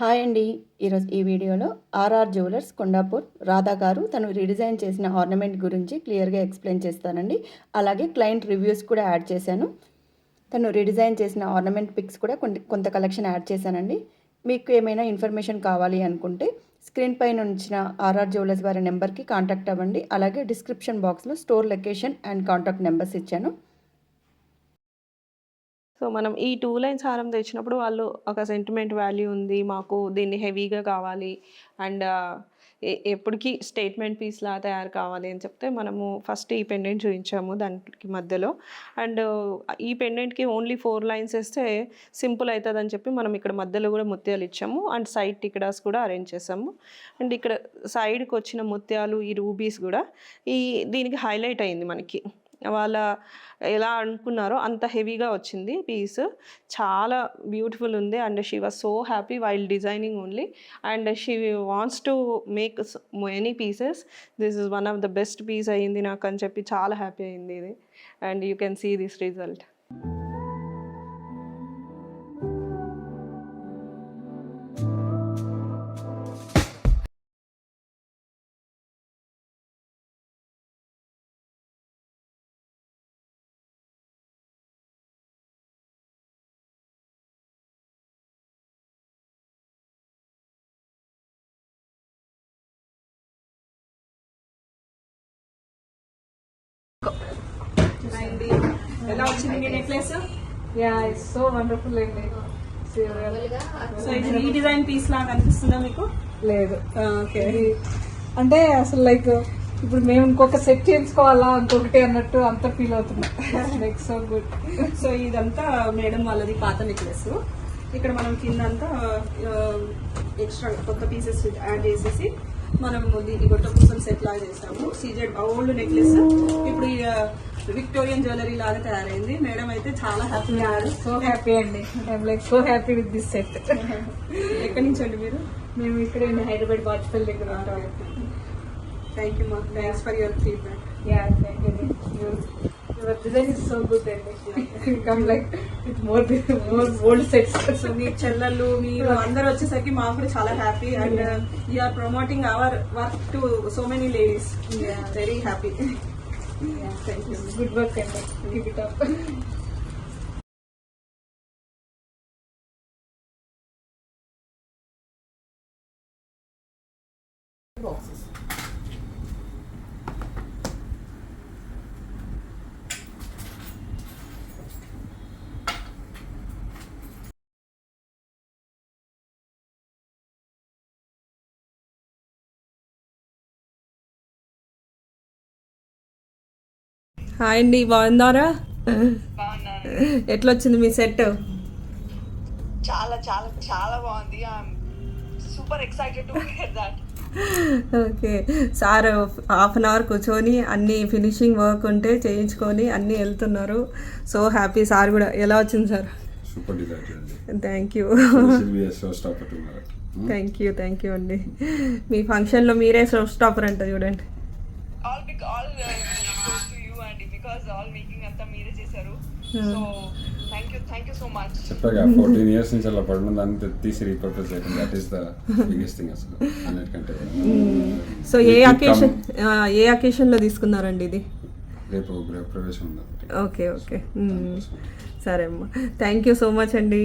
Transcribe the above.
Hi అండి. ఈరోజు ఈ వీడియోలో ఆర్ఆర్ జ్యువెలర్స్ కొండాపూర్ రాధా గారు తను రీడిజైన్ చేసిన ఆర్నమెంట్ గురించి క్లియర్గా ఎక్స్ప్లెయిన్ చేస్తానండి. అలాగే క్లయింట్ రివ్యూస్ కూడా యాడ్ చేశాను. తను రీడిజైన్ చేసిన ఆర్నమెంట్ పిక్స్ కూడా కొంత కలెక్షన్ యాడ్ చేశానండి. మీకు ఏమైనా ఇన్ఫర్మేషన్ కావాలి అనుకుంటే స్క్రీన్ పైన ఉంచిన ఆర్ఆర్ జ్యువెలర్స్ వారి నెంబర్కి కాంటాక్ట్ అవ్వండి. అలాగే డిస్క్రిప్షన్ బాక్స్లో store location and contact numbers ఇచ్చాను. సో మనం ఈ టూ లైన్స్ హారం తెచ్చినప్పుడు వాళ్ళు ఒక సెంటిమెంట్ వాల్యూ ఉంది మాకు దీన్ని హెవీగా కావాలి అండ్ ఎప్పటికీ స్టేట్మెంట్ పీస్లా తయారు కావాలి అని చెప్తే మనము ఫస్ట్ ఈ పెండెంట్ చూపించాము దానికి మధ్యలో. అండ్ ఈ పెండెంట్కి ఓన్లీ ఫోర్ లైన్స్ వేస్తే సింపుల్ అవుతుంది అని చెప్పి మనం ఇక్కడ మధ్యలో కూడా ముత్యాలు ఇచ్చాము అండ్ సైడ్ టికెడాస్ కూడా అరేంజ్ చేసాము. అండ్ ఇక్కడ సైడ్కి వచ్చిన ముత్యాలు ఈ రూబీస్ కూడా ఈ దీనికి హైలైట్ అయింది మనకి. వాళ్ళ ఎలా అనుకున్నారో అంత హెవీగా వచ్చింది పీస్. చాలా బ్యూటిఫుల్ ఉంది and she was so happy while designing only. And she wants to make many pieces. This is one of the best piece అయ్యింది నాకు అని చెప్పి చాలా హ్యాపీ అయింది ఇది. And you can see this result. ఎలా వచ్చింది మీ necklace yeah it's so wonderful అండి. సో ఇది రీడిజైన్ పీస్ లాగా అనిపిస్తుందా మీకు? లేదు. ఓకే ఇది అంటే అసలు లైక్ ఇప్పుడు మేము ఇంకొక సెట్ చేయించుకోవాలా ఇంకొకటి అన్నట్టు అంత ఫీల్ అవుతున్నా. లైక్ సో గుడ్ సో ఇదంతా మేడం వాళ్ళది పాత నెక్లెస్ ఇక్కడ మనం కింద అంతా ఎక్స్ట్రా కొత్త పీసెస్ యాడ్ చేసేసి మనం దీన్ని గొట్ట కోసం సెట్ లాగా చేసాము సీజెడ్ ఓల్డ్ నెక్లెస్ ఇప్పుడు విక్టోరియన్ జ్యువెలరీ లాగా తయారైంది. మేడం అయితే చాలా హ్యాపీ సో హ్యాపీ అండి. I'm like so happy with this set ఎక్కడి నుంచి అండి మీరు? మేము ఇక్కడ హైదరాబాద్ బాచ్పల్లి దగ్గర ఉంటాం. థ్యాంక్ యూ మా thanks for your feedback yeah thank you your design is so good అండి come like with more more old sets so మీ చెల్లెళ్ళు మీరు అందరు వచ్చేసరికి మాకు కూడా చాలా happy and you're promoting our work to so many ladies very happy Thank you. Good work, and give it up. boxes. Hi అండి బాగున్నారా? ఎట్లా వచ్చింది మీ సెట్? చాలా చాలా చాలా బాగుంది. Super excited to hear that okay. Sir half an hour కూర్చొని అన్ని ఫినిషింగ్ వర్క్ ఉంటే చేయించుకొని అన్నీ వెళ్తున్నారు. సో హ్యాపీ సార్ కూడా. ఎలా వచ్చింది సార్? సూపర్ డిజైన్ అండి. Thank you thank you thank you అండి. మీ ఫంక్షన్లో మీరే షో స్టాపర్ అంట చూడండి. So thank you thank you so much చెప్పాగా ఫోర్టీన్ ఇయర్స్ నుంచి అలా పడిన దాన్ని తీసి రీపర్పస్ చేయడం that is the biggest thing అసలు అన్నిటికంటే so a It will occasion a అకేషన్లో తీసుకున్నారండి ఇది? రేపు గృహ ప్రవేశం ఉంది ఓకే ఓకే. సరే అమ్మా. థ్యాంక్ యూ సో మచ్ అండి.